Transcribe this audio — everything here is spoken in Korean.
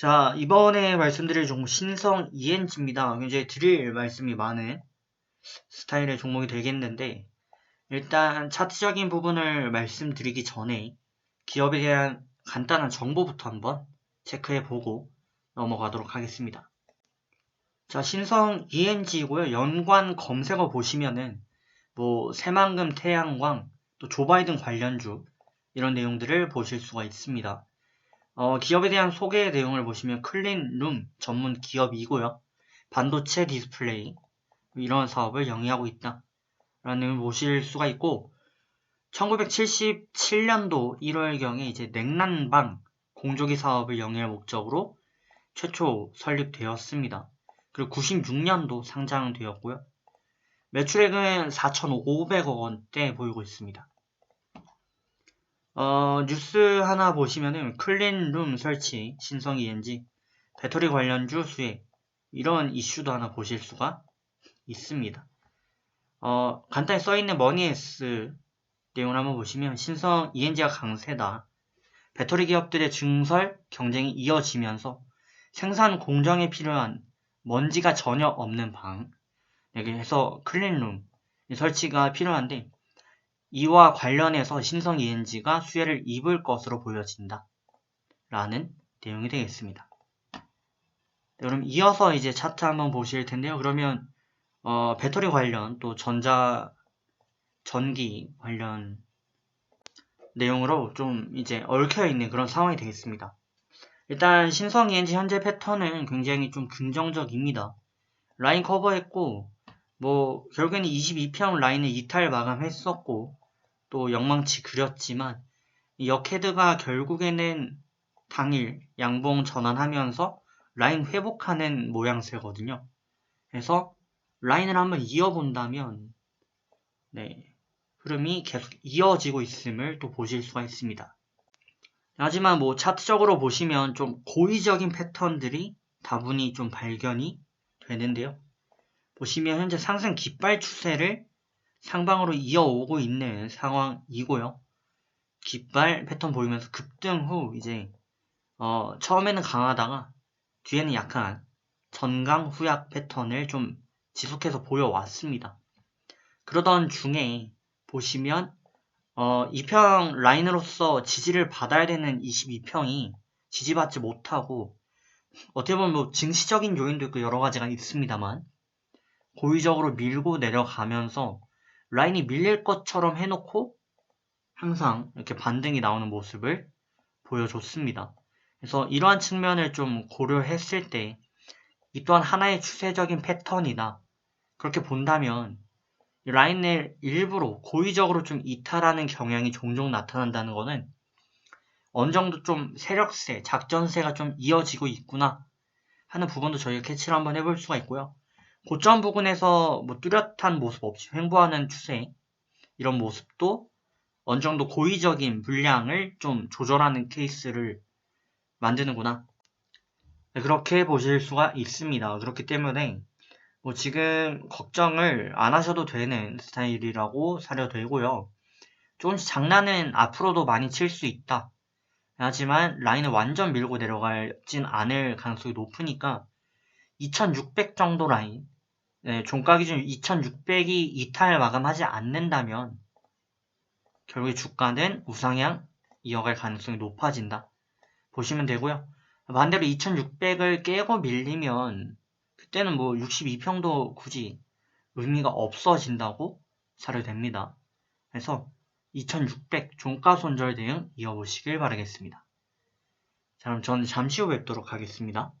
자, 이번에 말씀드릴 종목 신성 ENG입니다. 굉장히 드릴 말씀이 많은 스타일의 종목이 되겠는데, 일단 차트적인 부분을 말씀드리기 전에 기업에 대한 간단한 정보부터 한번 체크해 보고 넘어가도록 하겠습니다. 자, 신성 ENG이고요. 연관 검색어 보시면은 뭐 새만금 태양광, 또 조 바이든 관련주 이런 내용들을 보실 수가 있습니다. 어, 기업에 대한 소개 내용을 보시면 클린룸 전문 기업이고요. 반도체 디스플레이 이런 사업을 영위하고 있다. 라는 보실 수가 있고 1977년도 1월경에 이제 냉난방 공조기 사업을 영위할 목적으로 최초 설립되었습니다. 그리고 96년도 상장되었고요. 매출액은 4,500억 원대 보이고 있습니다. 어, 뉴스 하나 보시면은 클린룸 설치, 신성 ENG, 배터리 관련주 수혜 이런 이슈도 하나 보실 수가 있습니다. 어, 간단히 써있는 머니에스 내용을 한번 보시면 신성 ENG가 강세다. 배터리 기업들의 증설 경쟁이 이어지면서 생산 공정에 필요한 먼지가 전혀 없는 방 여기에서 클린룸 설치가 필요한데 이와 관련해서 신성 ENG가 수혜를 입을 것으로 보여진다. 라는 내용이 되겠습니다. 네, 그럼 이어서 이제 차트 한번 보실 텐데요. 그러면 어, 배터리 관련 또 전자 전기 관련 내용으로 좀 이제 얽혀 있는 그런 상황이 되겠습니다. 일단 신성 ENG 현재 패턴은 굉장히 좀 긍정적입니다. 라인 커버했고 뭐 결국에는 22평 라인을 이탈 마감했었고 또 영망치 그렸지만 역헤드가 결국에는 당일 양봉 전환하면서 라인 회복하는 모양새거든요. 그래서 라인을 한번 이어본다면 네, 흐름이 계속 이어지고 있음을 또 보실 수가 있습니다. 하지만 뭐 차트적으로 보시면 좀 고의적인 패턴들이 다분히 좀 발견이 되는데요. 보시면 현재 상승 깃발 추세를 상방으로 이어오고 있는 상황이고요. 깃발 패턴 보이면서 급등 후 이제 어, 처음에는 강하다가 뒤에는 약간 전강 후약 패턴을 좀 지속해서 보여왔습니다. 그러던 중에 보시면 어, 2평 라인으로서 지지를 받아야 되는 22평이 지지받지 못하고 어떻게 보면 뭐 증시적인 요인도 있고 여러 가지가 있습니다만 고의적으로 밀고 내려가면서 라인이 밀릴 것처럼 해놓고 항상 이렇게 반등이 나오는 모습을 보여줬습니다. 그래서 이러한 측면을 좀 고려했을 때 이 또한 하나의 추세적인 패턴이다. 그렇게 본다면 라인을 일부러 고의적으로 좀 이탈하는 경향이 종종 나타난다는 것은 어느 정도 좀 세력세, 작전세가 좀 이어지고 있구나 하는 부분도 저희가 캐치를 한번 해볼 수가 있고요. 고점 부근에서 뭐 뚜렷한 모습 없이 횡보하는 추세 이런 모습도 어느 정도 고의적인 물량을 좀 조절하는 케이스를 만드는구나. 네, 그렇게 보실 수가 있습니다. 그렇기 때문에 뭐 지금 걱정을 안 하셔도 되는 스타일이라고 사려되고요. 조금씩 장난은 앞으로도 많이 칠 수 있다. 하지만 라인을 완전 밀고 내려가진 않을 가능성이 높으니까 2600 정도 라인, 네, 종가 기준 2600이 이탈 마감하지 않는다면 결국에 주가는 우상향 이어갈 가능성이 높아진다. 보시면 되고요. 반대로 2600을 깨고 밀리면 그때는 뭐 62평도 굳이 의미가 없어진다고 사료됩니다. 그래서 2600 종가 손절 대응 이어보시길 바라겠습니다. 자, 그럼 저는 잠시 후 뵙도록 하겠습니다.